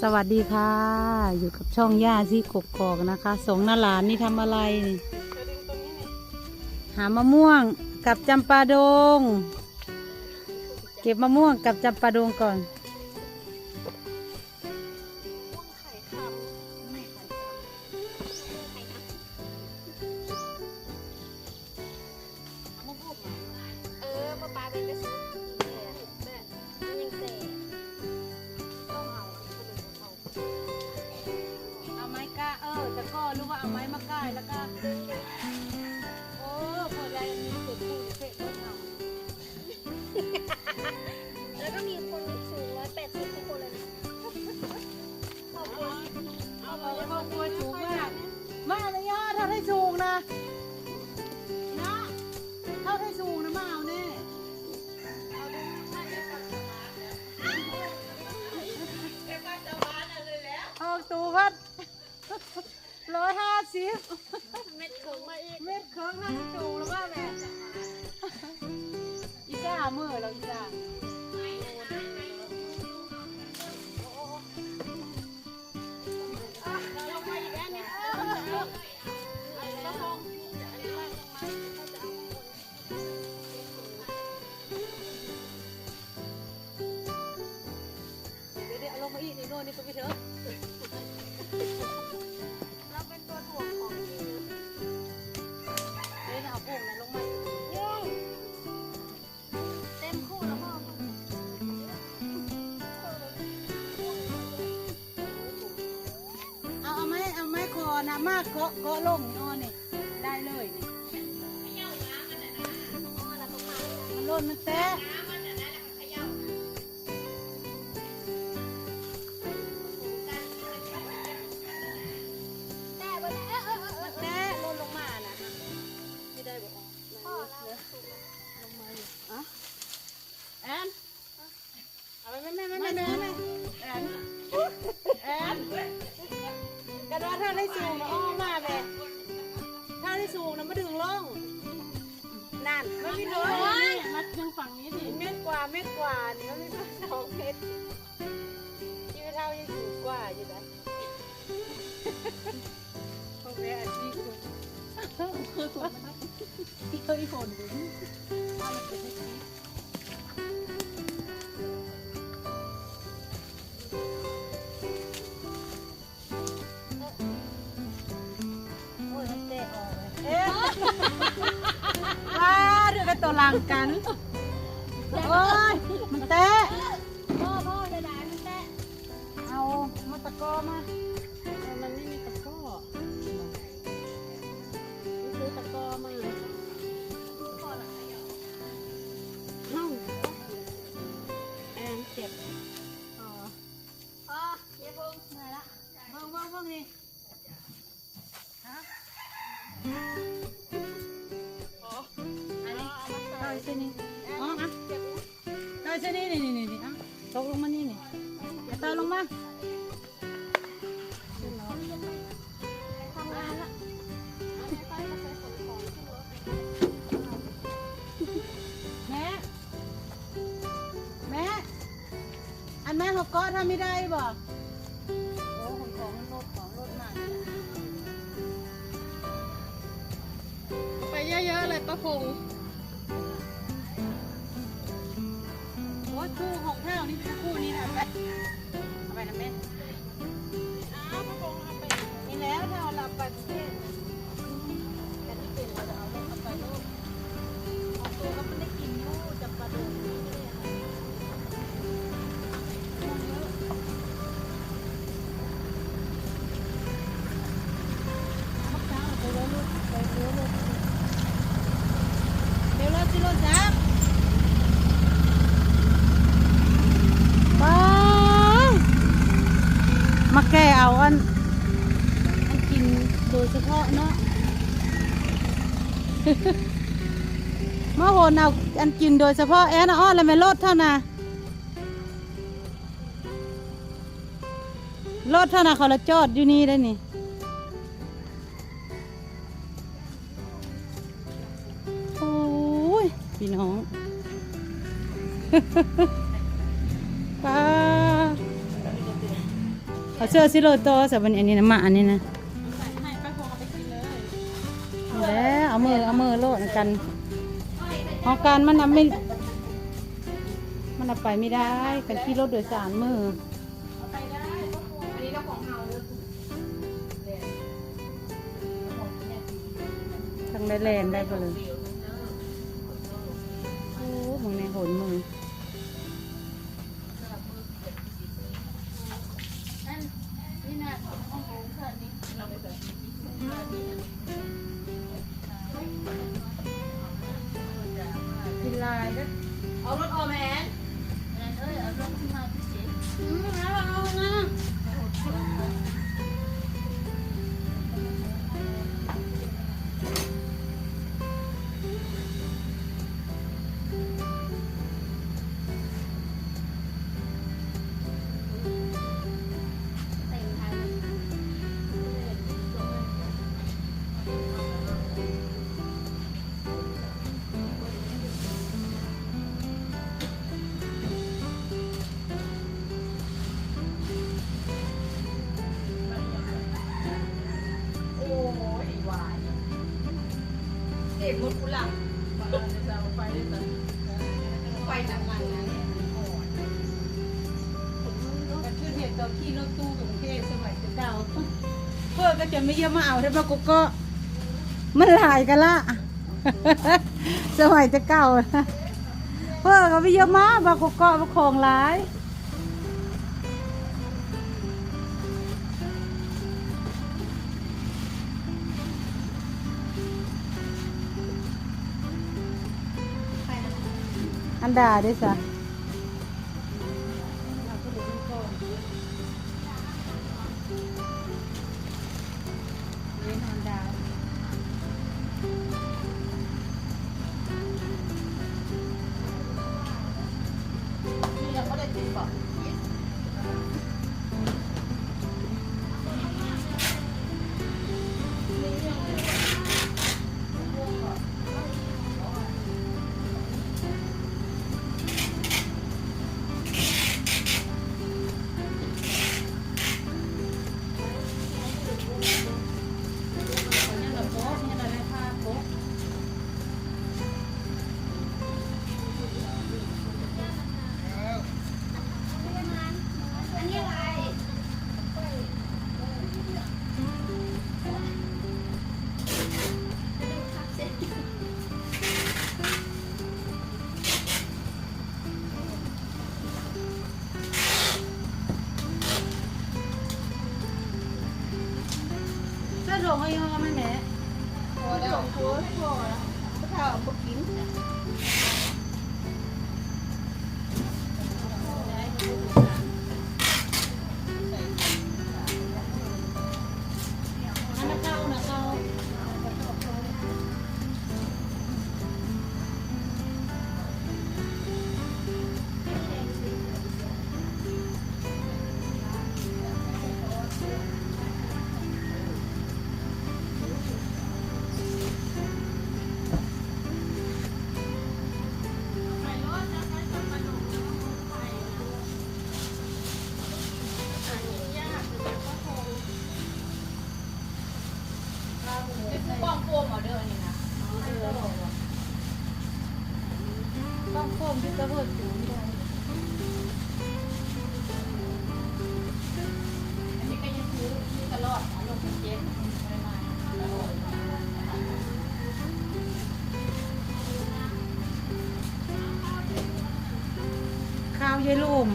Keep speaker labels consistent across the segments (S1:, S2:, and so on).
S1: สวัสดีค่ะ อยู่กับช่องย่าที่กกอกนะคะ สงนาหลานนี่ทำอะไรนี่หามะม่วงกับจำปาดง เก็บมะม่วงกับจำปาดงก่อน
S2: เออปลาปลาเป็นกระสุน เอาไป
S1: แล้วก็
S2: กลั
S1: วสูงมากมาเลยย่าถ้าให้สูงนะนะถ้าให้สูงนะมาเอาแน่เอาตูพัดร้อยห้าสิบ
S2: เม็ดเขิงมาอีก
S1: เม็ดเครืองนั่งสูงแล้วว่าแม่อีจ้าเมื่อเราอีจ้า
S2: เกาะเกาะ
S1: ลง
S2: สูง
S1: นะมาดึ
S2: ง
S1: ล่องนั่นมันมีเลยมาดึงฝั่งนี้ดิเม็ดกว่าเม็ดกว่านี่มันไม่ต้งสองเม็ดที่ไม่เท่ายังสูงกว่าอยู่นะพวกแม่อาชีพเลยคือตัวมันที่เคยฝน ตัวลังกันโอ้ยมันเตะ
S2: พ่อพ่อจะด่ามันแตะ
S1: เอามาตะกอมา
S2: อัน
S1: แม่เขาก็ทำไม่ได้บ่โอ้ของของรถของรถมา
S2: ไปเยอะๆเลยป้าพง
S1: โอ้ยคู่ของแถวนี่คู่นี้นะไปเอาไปนะแม่
S2: อ้าวป้าพงเอาไป
S1: นี่แล้วถ้าเอาหลับไป เอาอันกินโดยเฉพาะแอนอ้อแล้วไม่ลดเท่านะลดเท่านะเขาละจอดอยู่นี่ได้นี่โอ้ยพี่น้องป้าเอาเสื้อซิโรโตสับอันนี้อันนี้นะมาอันนี้นะ
S2: ใส่เอาเลย
S1: เอาแล้วเอามือเอามือโลดกัน อาการมันนำไม่ มันไปไม่ได้กันที่รถโดยสารมือ
S2: ไปได้ก็ควรอันนี้เราของเฮาเลย
S1: ทางได้แลนได้ไปเลยโอ้มึงในหนมื
S2: อ เด็กมุดกุหลาบไฟได้แต่ไฟทำงานนะเนี่ย
S1: กันชื่อเหตุตัวขี่รถตู้กรุงเทพสมัยเก่าเพื่อก็จะไม่เยี่ยมมาเอาถ้ามากุกก็มันหลายกันละสมัยจะเก่าเพื่อก็ไม่เยี่ยมมาบากุกก็มาของหลาย อันดา ยาย
S2: ลูม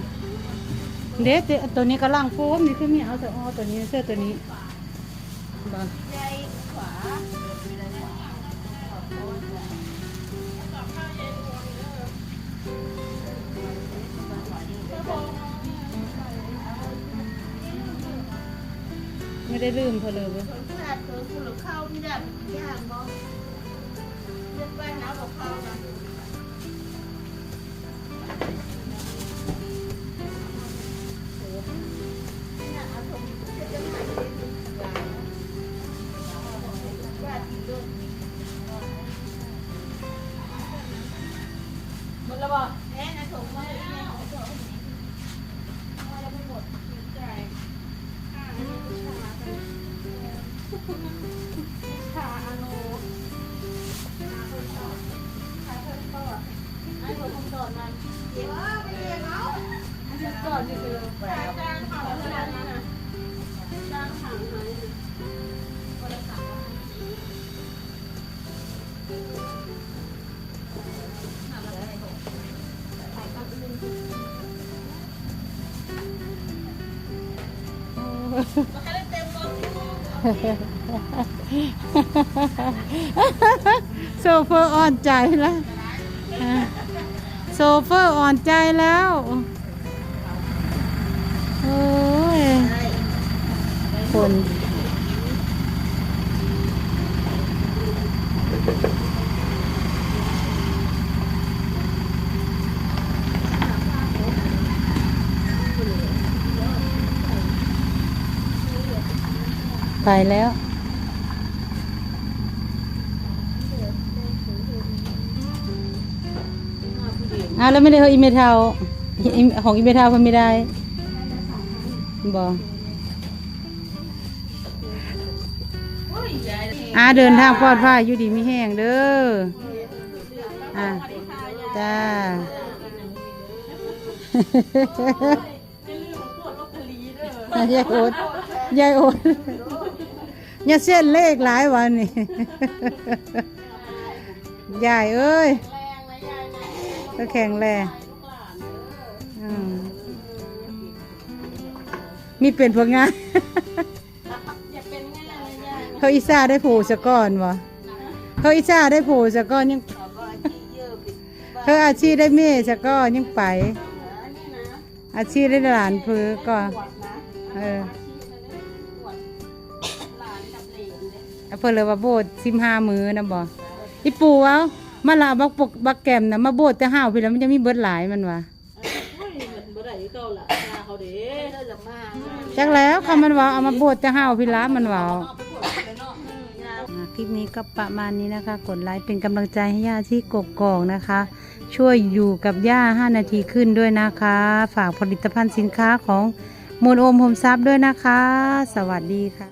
S2: เด็
S1: ด
S2: ตั
S1: วนี้กำลังโฟมนี่คือมีเอาแต่ออตัวนี้เสื้อตัวนี้บ่
S2: ใจขวา
S1: ไม่ได้ลืมเพอเลยเว้ย
S2: คนาดตัวคุณหรือข้าวที่แบบย่างบ่เลือกไปหากับข้าวนะ อันนี้ก่อนนี่คือจางเผาเท่านั้นนะจางถังหายนะคนละสามร้อยห้าสิ
S1: โซเฟอร์อ่อนใจแล้วอะโซเฟอร์อ่อนใจแล้ว คน ไปแล้วอะแล้วไม่ได้เอาอีเมทาวของอีเมทาวมันไม่ได้บอก อ่าเดินทางปลอดภัยอยู่ดีไม่แห้งเด้ออะจ้ายายโอ๊ตยายโอ๊ตอย่าเส้นเลขหลายวันนี่ยายเอ้ยก็แข็งแรงอืมมีเป็นพวกงาน
S2: เลยยาย
S1: เขาอีซ่าได้โผล่สะก้อนวะเขาอีซ่าได้โผล่สะก้อนยังเขาอาชีพได้เม่สะก้อนยังไป
S2: อันนี้นะ
S1: อาชีพได้หลานเพอก็
S2: ปวดนะ
S1: เออ
S2: ปวดหลานกับเหลนเลย
S1: เอาเพิ่นเลยว่าโบดสิมห้ามือนะบ่อีปูเอามาละบักปกบักแกมนะมาโบดแต่ห้าวไปแล้วมันจะมีเบิดหลายมันวะ
S2: อุ้ยเหมือนบ่ได้เก่าละตาเขาเด้เลิกมา
S1: จักแล้วคำมันว่าเอามาโบดแต่ห้าวพี่ละมันว่า คลิปนี้ก็ประมาณนี้นะคะ กดไลค์เป็นกำลังใจให้ย่าที่กกกองนะคะ ช่วยอยู่กับย่า 5 นาทีขึ้นด้วยนะคะ ฝากผลิตภัณฑ์สินค้าของมูลโอมโฮมซับด้วยนะคะ สวัสดีค่ะ